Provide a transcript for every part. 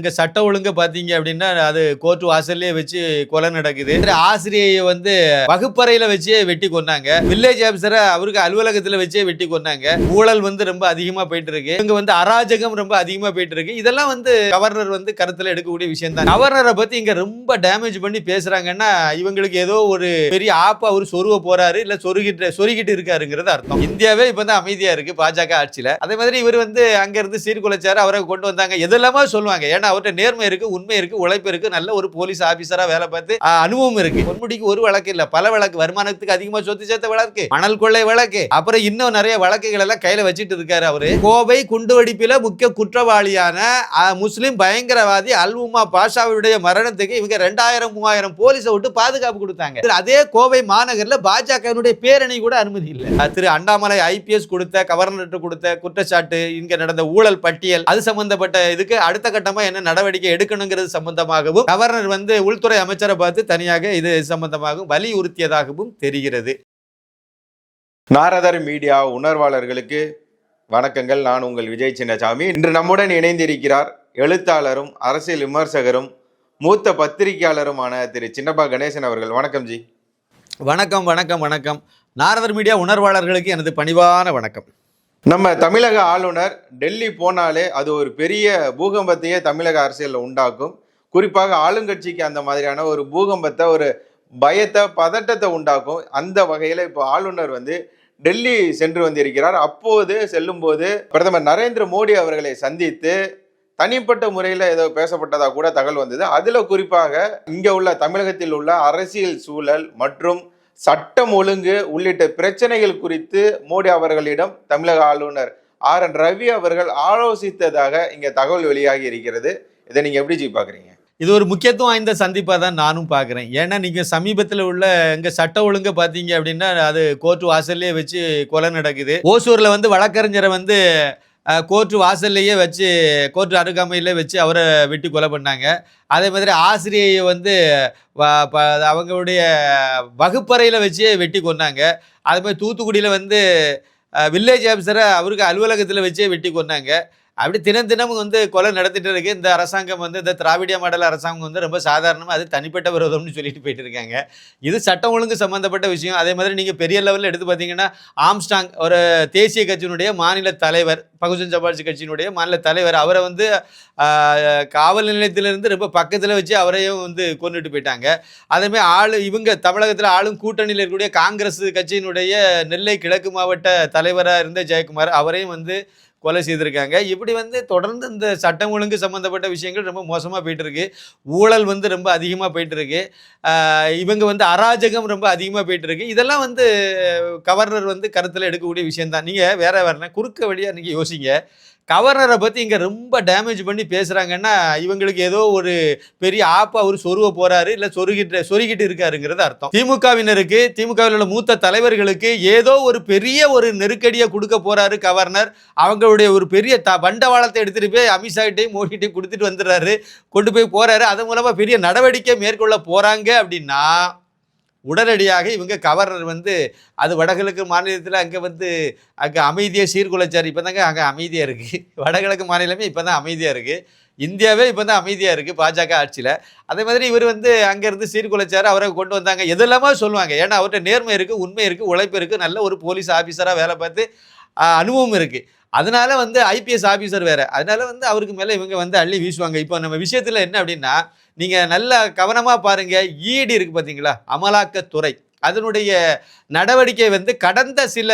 இங்கே சட்ட ஒழுங்கு பார்த்தீங்க அப்படின்னா அது கோர்ட் வாசல்லே வச்சு கொலை நடக்குது. ஆசிரியை வந்து வகுப்பறையில் வச்சே வெட்டி கொன்னாங்க. வில்லேஜ் ஆஃபீஸரை அவருக்கு அலுவலகத்தில் வச்சே வெட்டி கொன்னாங்க. ஊழல் வந்து ரொம்ப அதிகமாக போயிட்டு இருக்கு இங்கே வந்து அராஜகம் ரொம்ப அதிகமாக போயிட்டு இருக்கு இதெல்லாம் வந்து கவர்னர் வந்து கருத்தில் எடுக்கக்கூடிய விஷயம் தான் கவர்னரை பற்றி இங்கே ரொம்ப டேமேஜ் பண்ணி பேசுகிறாங்கன்னா இவங்களுக்கு ஏதோ ஒரு பெரிய ஆப்பா அவர் சொருவ போறாரு இல்லை சொருகிட்டு சொருகிட்டு இருக்காருங்கிறது அர்த்தம். இந்தியாவே இப்போ தான் அமைதியாக இருக்கு பாஜக ஆட்சியில். அதே மாதிரி இவர் வந்து அங்கேருந்து சீர்குலைச்சாரு அவரை கொண்டு வந்தாங்க. எதெல்லாமோ சொல்லுவாங்க. ஏன்னா அவர்கிட்ட நேர்மை இருக்கு உண்மை இருக்கு உழைப்பு இருக்கு நல்ல ஒரு போலீஸ் ஆபீசரா வேலை பார்த்து அனுபவம் இருக்கு. பொன்முடிக்கு ஒரு வழக்கு இல்ல பல வழக்கு வருமானத்துக்கு அதிகமா சொத்து சேர்த்த வழக்கு மணல் கொள்ளை வழக்கு அப்புறம் இன்னும் நிறைய வழக்குகள் எல்லாம் கையில வச்சிட்டு இருக்காரு அவரு. கோவை குண்டுவெடிப்பில முக்கிய குற்றவாளியான முஸ்லீம் முஸ்லிம் பயங்கரவாதி அல்வுமா பாஷாவுடைய மரணத்துக்கு இவங்க ரெண்டாயிரம் மூவாயிரம் போலீஸை விட்டு பாதுகாப்பு கொடுத்தாங்க. அதே கோவை மாநகரில் பாஜகவினுடைய பேரணி கூட அனுமதி இல்லை. திரு அண்ணாமலை ஐபிஎஸ் கொடுத்த கவர்னர் கொடுத்த குற்றச்சாட்டு இங்க நடந்த ஊழல் பட்டியல் அது சம்பந்தப்பட்ட இதுக்கு அடுத்த கட்டமா என்ன நடவடிக்கை எடுக்கணுங்கிறது சம்பந்தமாகவும் கவர்னர் வந்து உள்துறை அமைச்சரை பார்த்து தனியாக இது சம்பந்தமாகவும் வலியுறுத்தியதாகவும் தெரிகிறது. நாரதர் மீடியா உணர்வாளர்களுக்கு வணக்கங்கள். நான் உங்கள் விஜய் சின்னசாமி. இன்று நம்முடன் இணைந்திருக்கிறார் எழுத்தாளரும் அரசியல் விமர்சகரும் மூத்த பத்திரிகையாளருமான திரு சின்னப்பா கணேசன் அவர்கள். வணக்கம் ஜி. வணக்கம் வணக்கம் வணக்கம். நாரதர் மீடியா உணர்வாளர்களுக்கு எனது பணிவான வணக்கம். நம்ம தமிழக ஆளுநர் டெல்லி போனாலே அது ஒரு பெரிய பூகம்பத்தையே தமிழக அரசியலில் உண்டாக்கும். குறிப்பாக ஆளுங்கட்சிக்கு அந்த மாதிரியான ஒரு பூகம்பத்தை ஒரு பயத்தை பதட்டத்தை உண்டாக்கும். அந்த வகையில் இப்போ ஆளுநர் வந்து டெல்லி சென்று வந்திருக்கிறார். அப்போது செல்லும்போது பிரதமர் நரேந்திர மோடி அவர்களை சந்தித்து தனிப்பட்ட முறையில் ஏதோ பேசப்பட்டதாக கூட தகவல் வந்தது. அதில் குறிப்பாக இங்கே உள்ள தமிழகத்தில் உள்ள அரசியல் சூழல் மற்றும் சட்டம் ஒழுங்கு உள்ளிட்ட பிரச்சனைகள் குறித்து மோடி அவர்களிடம் தமிழக ஆளுநர் ஆர் என் ரவி அவர்கள் ஆலோசித்ததாக இங்க தகவல் வெளியாகி இருக்கிறது. இதை நீங்க எப்படி ஜி பாக்குறீங்க? இது ஒரு முக்கியத்துவம் வாய்ந்த சந்திப்பாக தான் நானும் பார்க்குறேன் ஏன்னா நீங்கள் சமீபத்தில் உள்ள எங்கள் சட்ட ஒழுங்கை பார்த்தீங்க அப்படின்னா அது கோர்ட் வாசல்லே வச்சு கொலை நடக்குது. ஓசூரில் வந்து வழக்கறிஞரை வந்து கோர்ட்டு வாசல்லையே வச்சு கோர்ட்டு அருகாமையிலே வச்சு அவரை வெட்டி கொலை பண்ணாங்க. அதே மாதிரி ஆசிரியை வந்து ப- அவங்களுடைய வகுப்பறையில் வச்சே வெட்டி கொன்னாங்க. அதே மாதிரி தூத்துக்குடியில் வந்து வில்லேஜ் ஆஃபீஸரை அவருக்கு அலுவலகத்தில் வச்சே வெட்டி கொன்னாங்க. அப்படி தினம் தினமும் வந்து கொலை நடத்திட்டு இருக்கு. இந்த அரசாங்கம் வந்து இந்த திராவிட மாடல் அரசாங்கம் வந்து ரொம்ப சாதாரணமாக அது தனிப்பட்ட விரோதம்னு சொல்லிட்டு போயிட்டு இருக்காங்க. இது சட்டம் ஒழுங்கு சம்பந்தப்பட்ட விஷயம். அதே மாதிரி நீங்கள் பெரிய லெவலில் எடுத்து பார்த்தீங்கன்னா ஆம்ஸ்டாங் ஒரு தேசிய கட்சியினுடைய மாநில தலைவர் பகுஜன் சமாஜ் கட்சியினுடைய மாநில தலைவர் அவரை வந்து காவல் நிலையத்திலிருந்து ரொம்ப பக்கத்தில் வச்சு அவரையும் வந்து கொண்டுட்டு போயிட்டாங்க. அதேமாதிரி ஆளு இவங்க தமிழகத்தில் ஆளும் கூட்டணியில் இருக்கக்கூடிய காங்கிரஸ் கட்சியினுடைய நெல்லை கிழக்கு மாவட்ட தலைவராக இருந்த ஜெயக்குமார் அவரையும் வந்து கொலை செய்திருக்காங்க. இப்படி வந்து தொடர்ந்து இந்த சட்டம் ஒழுங்கு சம்மந்தப்பட்ட விஷயங்கள் ரொம்ப மோசமாக போயிட்டுருக்கு. ஊழல் வந்து ரொம்ப அதிகமாக போயிட்டுருக்கு. இவங்க வந்து அராஜகம் ரொம்ப அதிகமாக போயிட்டுருக்கு. இதெல்லாம் வந்து கவர்னர் வந்து கருத்தில் எடுக்கக்கூடிய விஷயந்தான் நீங்கள் வேற வேற குறுக்க வழியாக நீங்கள் யோசிங்க. கவர்னரை பற்றி இங்கே ரொம்ப டேமேஜ் பண்ணி பேசுகிறாங்கன்னா இவங்களுக்கு ஏதோ ஒரு பெரிய ஆப்பா அவர் சொருவ போகிறாரு இல்லை சொருகிட்டு சொருகிட்டு இருக்காருங்கிறது அர்த்தம். திமுகவினருக்கு திமுகவில் உள்ள மூத்த தலைவர்களுக்கு ஏதோ ஒரு பெரிய ஒரு நெருக்கடியை கொடுக்க போகிறாரு கவர்னர். அவங்க அவருடைய ஒரு பெரிய த பண்டவாளத்தை எடுத்துகிட்டு போய் அமித்ஷாகிட்டையும் மோடிகிட்டையும் கொடுத்துட்டு வந்துடுறாரு. கொண்டு போய் போகிறாரு அதன் மூலமாக பெரிய நடவடிக்கை மேற்கொள்ள போகிறாங்க அப்படின்னா உடனடியாக இவங்க கவர்னர் வந்து அது வடகிழக்கு மாநிலத்தில் அங்கே வந்து அங்கே அமைதியை சீர்குலைச்சார். இப்போ தாங்க அங்கே அமைதியாக இருக்குது வடகிழக்கு மாநிலமே இப்போ தான் அமைதியாக இருக்குது இந்தியாவே இப்போ தான் அமைதியாக இருக்குது பாஜக ஆட்சியில். அதே மாதிரி இவர் வந்து அங்கேருந்து சீர்குலைச்சார். அவரை கொண்டு வந்தாங்க. எதெல்லாமோ சொல்லுவாங்க. ஏன்னா அவர்கிட்ட நேர்மை இருக்குது உண்மை இருக்குது உழைப்பு இருக்குது நல்ல ஒரு போலீஸ் ஆஃபீஸராக வேலை பார்த்து அனுபவம் இருக்குது அதனால வந்து ஐபிஎஸ் ஆஃபீஸர் வேற. அதனால வந்து அவருக்கு மேலே இவங்க வந்து அள்ளி வீசுவாங்க. இப்போ நம்ம விஷயத்தில் என்ன அப்படின்னா நீங்கள் நல்லா கவனமாக பாருங்க. ஈடி இருக்கு பார்த்தீங்களா அமலாக்கத்துறை. அதனுடைய நடவடிக்கை வந்து கடந்த சில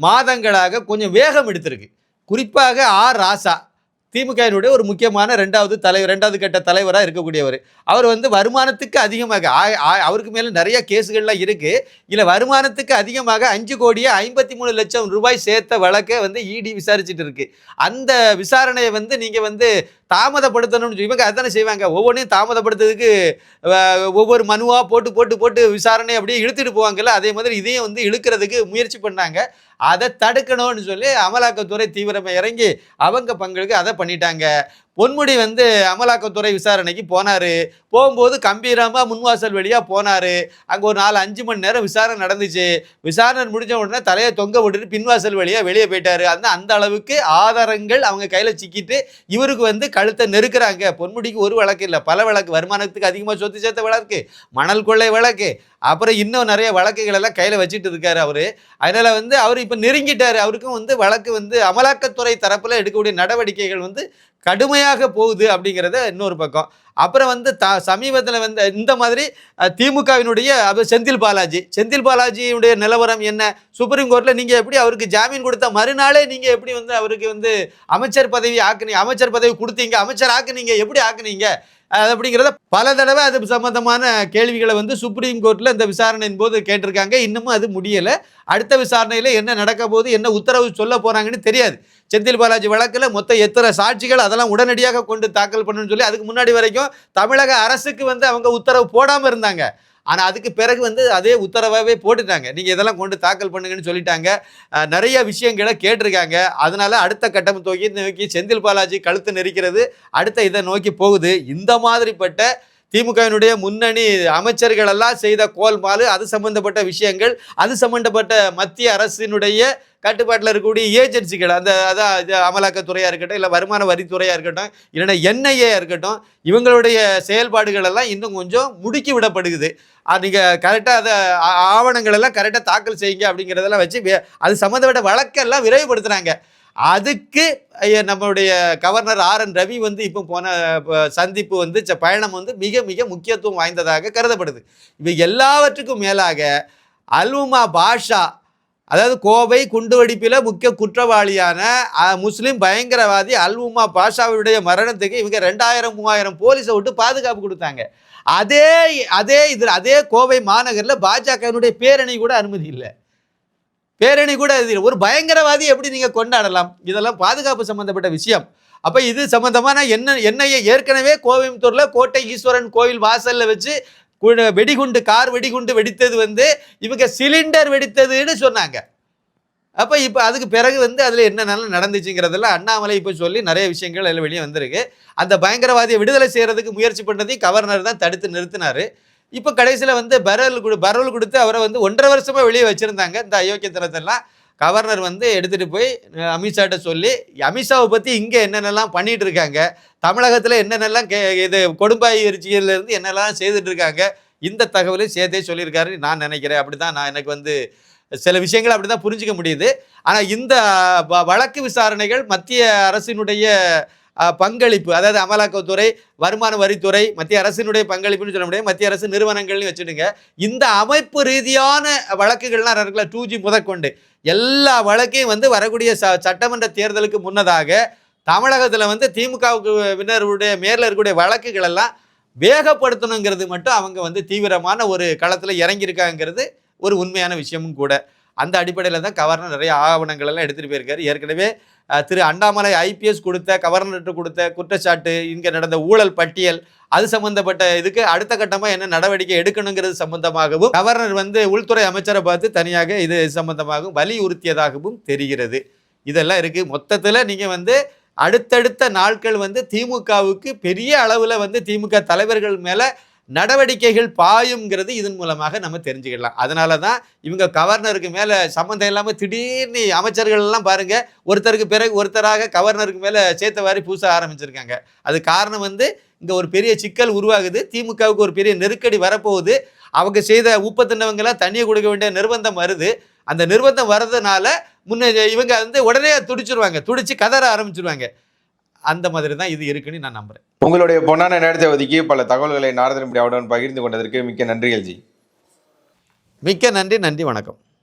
மாதங்களாக கொஞ்சம் வேகம் எடுத்திருக்கு. குறிப்பாக ஆர் ராசா. திமுகவினுடைய ஒரு முக்கியமான ரெண்டாவது தலைவர் ரெண்டாவது கட்ட தலைவராக இருக்கக்கூடியவர். அவர் வந்து வருமானத்துக்கு அதிகமாக ஆ- அவருக்கு மேலே நிறைய கேஸுகள்லாம் இருக்குது இல்லை வருமானத்துக்கு அதிகமாக அஞ்சு கோடியே ஐம்பத்தி மூணு லட்சம் ரூபாய் சேர்த்த வழக்கை வந்து இடி விசாரிச்சுட்டு இருக்கு. அந்த விசாரணையை வந்து நீங்கள் வந்து தாமதப்படுத்தணும்னு சொல்லி- இவங்க அதானே செய்வாங்க. ஒவ்வொன்றையும் தாமதப்படுத்துறதுக்கு ஒவ்வொரு மனுவாக போட்டு போட்டு போட்டு விசாரணை அப்படியே இழுத்துட்டு போவாங்கல்ல? அதே மாதிரி இதையும் வந்து இழுக்கிறதுக்கு முயற்சி பண்ணாங்க. அதை தடுக்கணும்னு சொல்லி அமலாக்கத்துறை தீவிரமாக இறங்கி அவங்க பங்களுக்கு அதை பண்ணிட்டாங்க. பொன்முடி வந்து அமலாக்கத்துறை விசாரணைக்கு போனார். போகும்போது கம்பீரமாக முன்வாசல் வழியாக போனார். அங்கே ஒரு நாலு அஞ்சு மணி நேரம் விசாரணை நடந்துச்சு. விசாரணை முடிஞ்ச உடனே தலையை தொங்க விட்டுட்டு பின்வாசல் வழியாக வெளியே போயிட்டார். அந்த அந்த அளவுக்கு ஆதாரங்கள் அவங்க கையில் சிக்கிட்டு இவருக்கு வந்து கழுத்தை நெருக்கிறாங்க. பொன்முடிக்கு ஒரு வழக்கு இல்லை. பல வழக்கு. வருமானத்துக்கு அதிகமாக சொத்து சேர்த்த வழக்கு. மணல் கொள்ளை வழக்கு. அப்புறம் இன்னும் நிறைய வழக்குகள் எல்லாம் கையில் வச்சுட்டு இருக்காரு அவரு. அதனால வந்து அவர் இப்போ நெருங்கிட்டார். அவருக்கும் வந்து வழக்கு வந்து அமலாக்கத்துறை தரப்பில் எடுக்கக்கூடிய நடவடிக்கைகள் வந்து கடுமையாக போகுது அப்படிங்கிறத இன்னொரு பக்கம். அப்புறம் வந்து த சமீபத்தில் வந்து இந்த மாதிரி திமுகவினுடைய செந்தில் பாலாஜி. செந்தில் பாலாஜியுடைய நிலவரம் என்ன? சுப்ரீம் கோர்ட்டில் நீங்கள் எப்படி அவருக்கு ஜாமீன் கொடுத்த மறுநாளே நீங்கள் எப்படி வந்து அவருக்கு வந்து அமைச்சர் பதவி ஆக்குனீங்க அமைச்சர் பதவி கொடுத்தீங்க அமைச்சர் ஆக்குனீங்க எப்படி ஆக்குனீங்க? அப்படிங்கிறத பல தடவை அது சம்பந்தமான கேள்விகளை வந்து சுப்ரீம் கோர்ட்டில் இந்த விசாரணையின் போது கேட்டிருக்காங்க. இன்னமும் அது முடியலை. அடுத்த விசாரணையில் என்ன நடக்க போகுது என்ன உத்தரவு சொல்ல போகிறாங்கன்னு தெரியாது. செந்தில் பாலாஜி வழக்கில் மொத்தம் எத்தனை சாட்சிகள் அதெல்லாம் உடனடியாக கொண்டு தாக்கல் பண்ணணும்னு சொல்லி அதுக்கு முன்னாடி வரைக்கும் தமிழக அரசுக்கு வந்து அவங்க உத்தரவு போடாமல் இருந்தாங்க. ஆனால் அதுக்கு பிறகு வந்து அதே உத்தரவாகவே போட்டுட்டாங்க. நீங்கள் இதெல்லாம் கொண்டு தாக்கல் பண்ணுங்கன்னு சொல்லிட்டாங்க. நிறைய விஷயங்களை கேட்டிருக்காங்க. அதனால் அடுத்த கட்டம் தோக்கி நோக்கி செந்தில் பாலாஜி கழுத்து நெரிக்கிறது அடுத்த இதை நோக்கி போகுது. இந்த மாதிரிப்பட்ட திமுகவினுடைய முன்னணி அமைச்சர்கள் எல்லாம் செய்த கோல்மாலு அது சம்பந்தப்பட்ட விஷயங்கள் அது சம்பந்தப்பட்ட மத்திய அரசினுடைய கட்டுப்பாட்டில் இருக்கக்கூடிய ஏஜென்சிகள் அந்த அதான் இது அமலாக்கத்துறையாக இருக்கட்டும் இல்லை வருமான வரித்துறையாக இருக்கட்டும் இல்லைன்னா என்ஐஏ இருக்கட்டும் இவங்களுடைய செயல்பாடுகள் எல்லாம் இன்னும் கொஞ்சம் முடுக்கி விடப்படுகுது. நீங்கள் கரெக்டாக அதை ஆ- ஆவணங்கள் எல்லாம் கரெக்டாக தாக்கல் செய்யுங்க அப்படிங்கிறதெல்லாம் வச்சு வே- அது சம்மந்தப்பட்ட வழக்கெல்லாம் விரைவுபடுத்துகிறாங்க அதுக்கு நம்மளுடைய கவர்னர் ஆர் என் ரவி வந்து இப்போ போன சந்திப்பு வந்து ச- பயணம் வந்து மிக மிக முக்கியத்துவம் வாய்ந்ததாக கருதப்படுது. இவை எல்லாவற்றுக்கும் மேலாக அல்வுமா பாஷா அதாவது கோவை குண்டுவெடிப்பில் முக்கிய குற்றவாளியான முஸ்லீம் பயங்கரவாதி அல்வுமா பாஷாவுடைய மரணத்துக்கு இவங்க ரெண்டாயிரம் மூவாயிரம் போலீஸை விட்டு பாதுகாப்பு கொடுத்தாங்க. அதே அதே இதில் அதே கோவை மாநகரில் பாஜகவினுடைய பேரணி கூட அனுமதி இல்லை. பேரணி கூட இது இல்லை. ஒரு பயங்கரவாதி எப்படி நீங்கள் கொண்டாடலாம்? இதெல்லாம் பாதுகாப்பு சம்மந்தப்பட்ட விஷயம். அப்போ இது சம்மந்தமான என்ன என்னையை ஏற்கனவே கோயம்புத்தூரில் கோட்டை ஈஸ்வரன் கோவில் வாசலில் வச்சு வெடிகுண்டு கார் வெடிகுண்டு வெடித்தது வந்து இவங்க சிலிண்டர் வெடித்ததுன்னு சொன்னாங்க. அப்போ இப்போ அதுக்கு பிறகு வந்து அதில் என்னென்னலாம் நடந்துச்சுங்கிறதெல்லாம் அண்ணாமலை இப்போ சொல்லி நிறைய விஷயங்கள் அதில் வெளியே வந்திருக்கு. அந்த பயங்கரவாதியை விடுதலை செய்கிறதுக்கு முயற்சி பண்ணதையும் கவர்னர் தான் தடுத்து நிறுத்தினார். இப்போ கடைசியில் வந்து பரல் கொடு பரவல் கொடுத்து அவரை வந்து ஒன்றரை வருஷமாக வெளியே வச்சுருந்தாங்க. இந்த அயோக்கியத்தனத்தெல்லாம் கவர்னர் வந்து எடுத்துகிட்டு போய் அமித்ஷாட்ட சொல்லி அமித்ஷாவை பற்றி இங்கே என்னென்னலாம் பண்ணிகிட்டு இருக்காங்க தமிழகத்தில் என்னென்னலாம் கே இது கொடும்பாயிருச்சியிலேருந்து என்னெல்லாம் செய்துட்டு இருக்காங்க இந்த தகவலையும் சேர்த்தே சொல்லியிருக்காரு நான் நினைக்கிறேன். அப்படி தான் நான் எனக்கு வந்து சில விஷயங்கள் அப்படி தான் புரிஞ்சிக்க முடியுது. ஆனால் இந்த வ- வழக்கு விசாரணைகள் மத்திய அரசினுடைய பங்களிப்பு அதாவது அமலாக்கத்துறை வருமான வரித்துறை மத்திய அரசினுடைய பங்களிப்புன்னு சொல்ல முடியாது. மத்திய அரசு நிறுவனங்கள்னு வச்சுடுங்க இந்த அமைப்பு ரீதியான வழக்குகள்லாம் இருக்குல்ல டூ ஜி முதற்கொண்டு. எல்லா வழக்கையும் வந்து வரக்கூடிய ச சட்டமன்ற தேர்தலுக்கு முன்னதாக தமிழகத்தில் வந்து திமுகவுக்கு வினருடைய மேலே இருக்கக்கூடிய வழக்குகள் எல்லாம் வேகப்படுத்தணுங்கிறது மட்டும் அவங்க வந்து தீவிரமான ஒரு களத்தில் இறங்கியிருக்காங்கிறது ஒரு உண்மையான விஷயமும் கூட. அந்த அடிப்படையில் தான் கவர்னர் நிறைய ஆவணங்கள் எல்லாம் எடுத்துகிட்டு போயிருக்காரு. ஏற்கனவே திரு அண்ணாமலை ஐபிஎஸ் கொடுத்த கவர்னர்கிட்ட கொடுத்த குற்றச்சாட்டு இங்கே நடந்த ஊழல் பட்டியல் அது சம்பந்தப்பட்ட இதுக்கு அடுத்த கட்டமாக என்ன நடவடிக்கை எடுக்கணுங்கிறது சம்பந்தமாகவும் கவர்னர் வந்து உள்துறை அமைச்சரை பார்த்து தனியாக இது சம்பந்தமாகவும் வலியுறுத்தியதாகவும் தெரிகிறது. இதெல்லாம் இருக்குது மொத்தத்தில் நீங்கள் வந்து அடுத்தடுத்த நாட்கள் வந்து திமுகவுக்கு பெரிய அளவில் வந்து திமுக தலைவர்கள் மேலே நடவடிக்கைகள் பாயுங்கிறது இதன் மூலமாக நம்ம தெரிஞ்சுக்கலாம் அதனால தான் இவங்க கவர்னருக்கு மேலே சம்மந்தம் இல்லாமல் திடீர்னு அமைச்சர்கள் எல்லாம் பாருங்கள் ஒருத்தருக்கு பிறகு ஒருத்தராக கவர்னருக்கு மேலே சேர்த்த வாரி பூச ஆரம்பிச்சிருக்காங்க. அது காரணம் வந்து இங்கே ஒரு பெரிய சிக்கல் உருவாகுது. திமுகவுக்கு ஒரு பெரிய நெருக்கடி வரப்போகுது. அவங்க செய்த ஊப்பத்தினவங்கெல்லாம் தண்ணியை கொடுக்க வேண்டிய நிர்பந்தம் வருது. அந்த நிர்பந்தம் வர்றதுனால முன்ன இவங்க வந்து உடனே துடிச்சிருவாங்க. துடிச்சு கதற ஆரம்பிச்சிருவாங்க. அந்த மாதிரி தான் இது இருக்குன்னு நான் நம்புகிறேன் உங்களுடைய பொன்னான நேரத்தை ஒதுக்கி பல தகவல்களை நாரதன் மீடியாவுடன் பகிர்ந்து கொண்டதற்கு மிக்க நன்றிகள் ஜி மிக்க நன்றி நன்றி வணக்கம்.